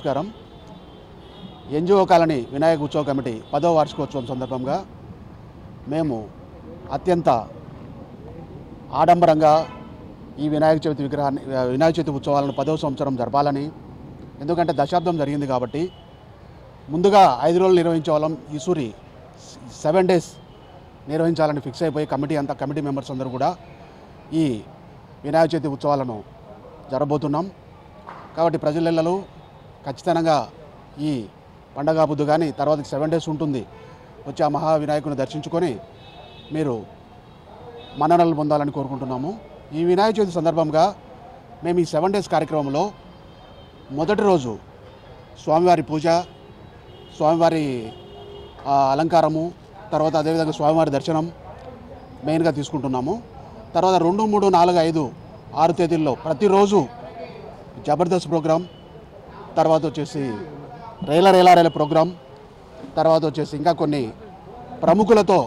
నమస్కారం. NGO colony Vinayaka ఉత్సవ committee పదవ వార్షికోత్సవం సందర్భంగా మేము అత్యంత ఆడంబరంగా ఈ వినాయక చవితి విగ్రహాన్ని వినాయక చవితి ఉత్సవాలను పదవ సంవత్సరం జరపాలని ఎందుకంటే దశాబ్దం జరిగింది కాబట్టి ముందుగా ఐదు రోజులు నిర్వహించే వాళ్ళం ఈసూరి సెవెన్ డేస్ నిర్వహించాలని ఫిక్స్ అయిపోయి కమిటీ అంతా కమిటీ మెంబర్స్ అందరూ కూడా ఈ వినాయక చవితి ఉత్సవాలను జరబోతున్నాం. కాబట్టి ప్రజలలో ఖచ్చితంగా ఈ పండగ బుద్ధు కానీ తర్వాత సెవెన్ డేస్ ఉంటుంది. వచ్చి ఆ మహా వినాయకుని దర్శించుకొని మీరు మన్ననలు పొందాలని కోరుకుంటున్నాము. ఈ వినాయక చవితి సందర్భంగా మేము ఈ సెవెన్ డేస్ కార్యక్రమంలో మొదటి రోజు స్వామివారి పూజ స్వామివారి ఆ, అలంకారము తర్వాత అదేవిధంగా స్వామివారి దర్శనం మెయిన్గా తీసుకుంటున్నాము. తర్వాత రెండు మూడు నాలుగు ఐదు ఆరు తేదీల్లో ప్రతిరోజు జబర్దస్త్ ప్రోగ్రాం తర్వాత వచ్చేసి రైల రేలా రేల ప్రోగ్రాం తర్వాత వచ్చేసి ఇంకా కొన్ని ప్రముఖులతో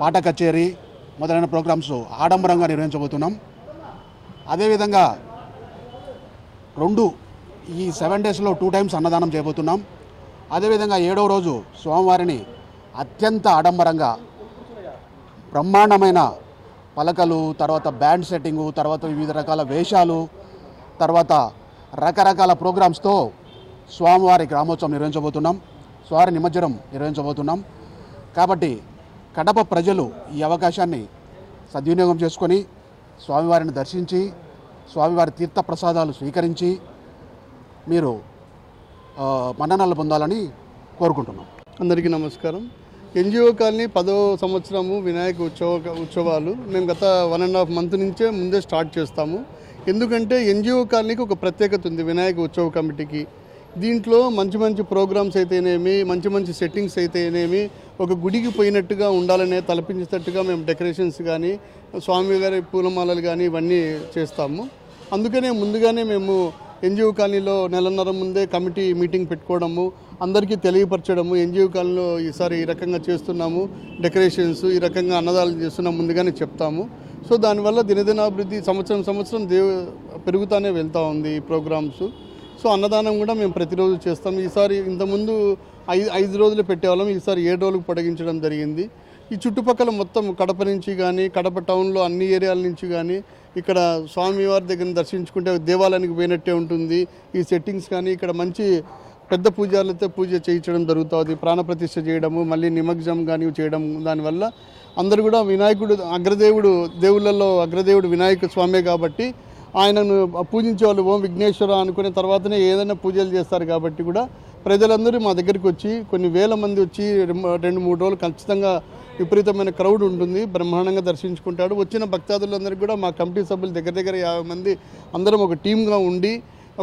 పాట కచేరీ మొదలైన ప్రోగ్రామ్స్ ఆడంబరంగా నిర్వహించబోతున్నాం. అదేవిధంగా రెండు ఈ సెవెన్ డేస్లో టూ టైమ్స్ అన్నదానం చేయబోతున్నాం. అదేవిధంగా ఏడవ రోజు స్వామివారిని అత్యంత ఆడంబరంగా బ్రహ్మాండమైన పలకలు తర్వాత బ్యాండ్ సెట్టింగు తర్వాత వివిధ రకాల వేషాలు తర్వాత రకరకాల ప్రోగ్రామ్స్తో స్వామివారి గ్రామోత్సవం నిర్వహించబోతున్నాం. స్వారి నిమజ్జనం నిర్వహించబోతున్నాం. కాబట్టి కడప ప్రజలు ఈ అవకాశాన్ని సద్వినియోగం చేసుకొని స్వామివారిని దర్శించి స్వామివారి తీర్థ ప్రసాదాలు స్వీకరించి మీరు ఆ, మన్ననలు పొందాలని కోరుకుంటున్నాం. అందరికీ నమస్కారం. ఎన్జిఓ కాలనీ పదో సంవత్సరము వినాయక ఉత్సవ ఉత్సవాలు మేము గత వన్ అండ్ హాఫ్ మంత్ నుంచే ముందే స్టార్ట్ చేస్తాము. ఎందుకంటే ఎన్జిఓ కాలనీకి ఒక ప్రత్యేకత ఉంది వినాయక ఉత్సవ కమిటీకి. దీంట్లో మంచి మంచి ప్రోగ్రామ్స్ అయితేనేమి మంచి మంచి సెట్టింగ్స్ అయితేనేమి ఒక గుడికి పోయినట్టుగా ఉండాలనే తలపించేటట్టుగా మేము డెకరేషన్స్ కానీ స్వామివారి పూలమాలలు కానీ ఇవన్నీ చేస్తాము. అందుకనే ముందుగానే మేము ఎన్జిఓ కాలనీలో నెలన్నర ముందే కమిటీ మీటింగ్ పెట్టుకోవడము అందరికీ తెలియపరచడము ఎన్జిఓ కాలనీలో ఈసారి ఈ రకంగా చేస్తున్నాము డెకరేషన్స్ ఈ రకంగా అన్నదానం చేస్తున్నాము ముందుగానే చెప్తాము. సో దానివల్ల దినదినాభివృద్ధి సంవత్సరం సంవత్సరం దేవు పెరుగుతానే వెళ్తూ ఉంది ఈ ప్రోగ్రామ్స్. సో అన్నదానం కూడా మేము ప్రతిరోజు చేస్తాం. ఈసారి ఇంతకుముందు ఐదు ఐదు రోజులు పెట్టేవాళ్ళం. ఈసారి ఏడు రోజులకు పొడిగించడం జరిగింది. ఈ చుట్టుపక్కల మొత్తం కడప నుంచి కానీ కడప టౌన్లో అన్ని ఏరియాల నుంచి కానీ ఇక్కడ స్వామివారి దగ్గర దర్శించుకుంటే దేవాలయానికి పోయినట్టే ఉంటుంది. ఈ సెట్టింగ్స్ కానీ ఇక్కడ మంచి పెద్ద పూజారులతో పూజ చేయించడం జరుగుతుంది ప్రాణప్రతిష్ఠ చేయడము మళ్ళీ నిమగ్జం కానీ చేయడం దానివల్ల అందరూ కూడా వినాయకుడు అగ్రదేవుడు దేవుళ్ళల్లో అగ్రదేవుడు వినాయక స్వామే కాబట్టి ఆయనను పూజించే వాళ్ళు ఓం విఘ్నేశ్వర అనుకునే తర్వాతనే ఏదైనా పూజలు చేస్తారు కాబట్టి కూడా ప్రజలందరూ మా దగ్గరికి వచ్చి కొన్ని వేల మంది వచ్చి రెండు మూడు రోజులు ఖచ్చితంగా విపరీతమైన క్రౌడ్ ఉంటుంది. బ్రహ్మాండంగా దర్శించుకుంటాడు. వచ్చిన భక్తాదులందరికీ కూడా మా కమిటీ సభ్యులు దగ్గర దగ్గర యాభై మంది అందరం ఒక టీమ్గా ఉండి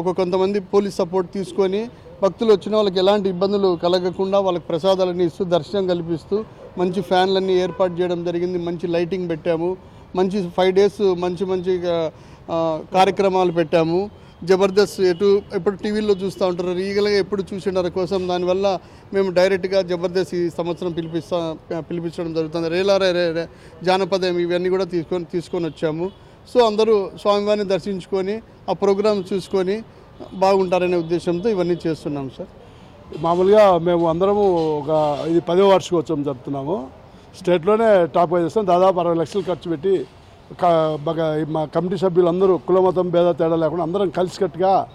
ఒక కొంతమంది పోలీస్ సపోర్ట్ తీసుకొని భక్తులు వచ్చిన వాళ్ళకి ఎలాంటి ఇబ్బందులు కలగకుండా వాళ్ళకి ప్రసాదాలన్నీ ఇస్తూ దర్శనం కల్పిస్తూ మంచి ఫ్యాన్లన్నీ ఏర్పాటు చేయడం జరిగింది మంచి లైటింగ్ పెట్టాము మంచి ఫైవ్ డేస్ మంచి మంచి కార్యక్రమాలు పెట్టాము. జబర్దస్త్ ఎటు ఎప్పుడు టీవీల్లో చూస్తూ ఉంటారు రీగల్గా ఎప్పుడు చూసిండారు కోసం దానివల్ల మేము డైరెక్ట్గా జబర్దస్త్ ఈ సంవత్సరం పిలిపిస్తా పిలిపించడం జరుగుతుంది. రేలారే రే జానపదం ఇవన్నీ కూడా తీసుకొని తీసుకొని వచ్చాము. సో అందరూ స్వామివారిని దర్శించుకొని ఆ ప్రోగ్రామ్ చూసుకొని బాగుంటారనే ఉద్దేశంతో ఇవన్నీ చేస్తున్నాం సార్. మామూలుగా మేము అందరము ఒక ఇది పదో వార్షికోత్సవం జరుపుతున్నాము. స్టేట్లోనే టాప్ చేస్తాం. దాదాపు అరవై లక్షలు ఖర్చు పెట్టి మా కమిటీ సభ్యులందరూ కులమతం భేద తేడా లేకుండా అందరం కలిసికట్టుగా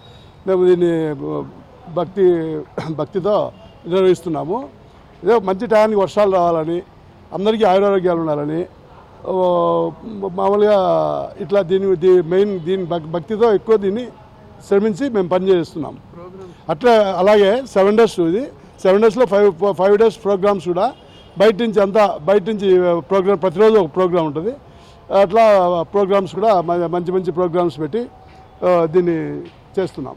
మేము దీన్ని భక్తి భక్తితో నిర్వహిస్తున్నాము. ఇదే మంచి టయానికి వర్షాలు రావాలని అందరికీ ఆయురారోగ్యాలు ఉండాలని మామూలుగా ఇట్లా దీని మెయిన్ దీని భక్- భక్తితో ఎక్కువ దీన్ని శ్రమించి మేము పనిచేస్తున్నాం అట్లా అలాగే సెవెన్ డేస్ ఇది. సెవెన్ డేస్లో ఫైవ్ ఫైవ్ డేస్ ప్రోగ్రామ్స్ కూడా బయట నుంచి అంతా బయట నుంచి ప్రోగ్రామ్ ప్రతిరోజు ఒక ప్రోగ్రామ్ ఉంటుంది. అట్లా ప్రోగ్రామ్స్ కూడా మంచి మంచి ప్రోగ్రామ్స్ పెట్టి దీన్ని చేస్తున్నాం.